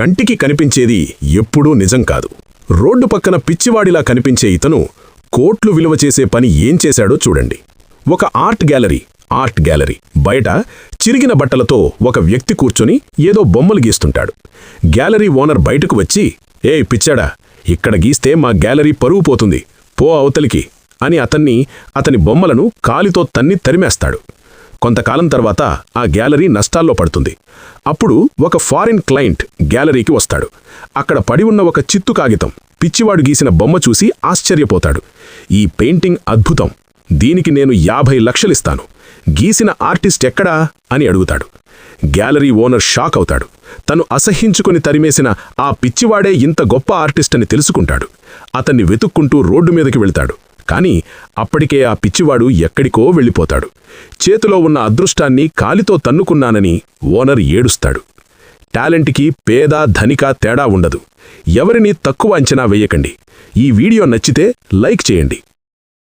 కంటికి కనిపించేది ఎప్పుడూ నిజం కాదు. రోడ్డు పక్కన పిచ్చివాడిలా కనిపించే ఇతను కోట్లు విలువ చేసే పని ఏం చేశాడో చూడండి. ఒక ఆర్ట్ గ్యాలరీ ఆర్ట్ గ్యాలరీ. బయట చిరిగిన బట్టలతో ఒక వ్యక్తి కూర్చొని ఏదో బొమ్మలు గీస్తుంటాడు. గ్యాలరీ ఓనర్ బయటకు వచ్చి ఏ పిచ్చాడా ఇక్కడ గీస్తే మా గ్యాలరీ పరువు పోతుంది. పో అవతలికి అని అతన్ని అతని బొమ్మలను కాలితో తన్ని తరిమేస్తాడు. కొంతకాలం తర్వాత ఆ గ్యాలరీ నష్టాల్లో పడుతుంది. అప్పుడు ఒక ఫారిన్ క్లయింట్ గ్యాలరీకి వస్తాడు. అక్కడ పడి ఉన్న ఒక చిత్తు కాగితం పిచ్చివాడు గీసిన బొమ్మ చూసి ఆశ్చర్యపోతాడు. ఈ పెయింటింగ్ అద్భుతం. దీనికి నేను యాభై లక్షలిస్తాను గీసిన ఆర్టిస్ట్ ఎక్కడా? అని అడుగుతాడు. గ్యాలరీ ఓనర్ షాక్ అవుతాడు. తను అసహించుకుని తరిమేసిన ఆ పిచ్చివాడే ఇంత గొప్ప ఆర్టిస్ట్ అని తెలుసుకుంటాడు. అతన్ని వెతుక్కుంటూ రోడ్డు మీదకి వెళ్తాడు. కాని అప్పటికే ఆ పిచ్చివాడు ఎక్కడికో వెళ్ళిపోతాడు. చేతిలో ఉన్న అదృష్టాన్ని కాలితో తన్నుకున్నానని ఓనర్ ఏడుస్తాడు. టాలెంట్కి పేద ధనిక తేడా ఉండదు. ఎవరిని తక్కువ అంచనా వేయకండి. ఈ వీడియో నచ్చితే లైక్ చేయండి.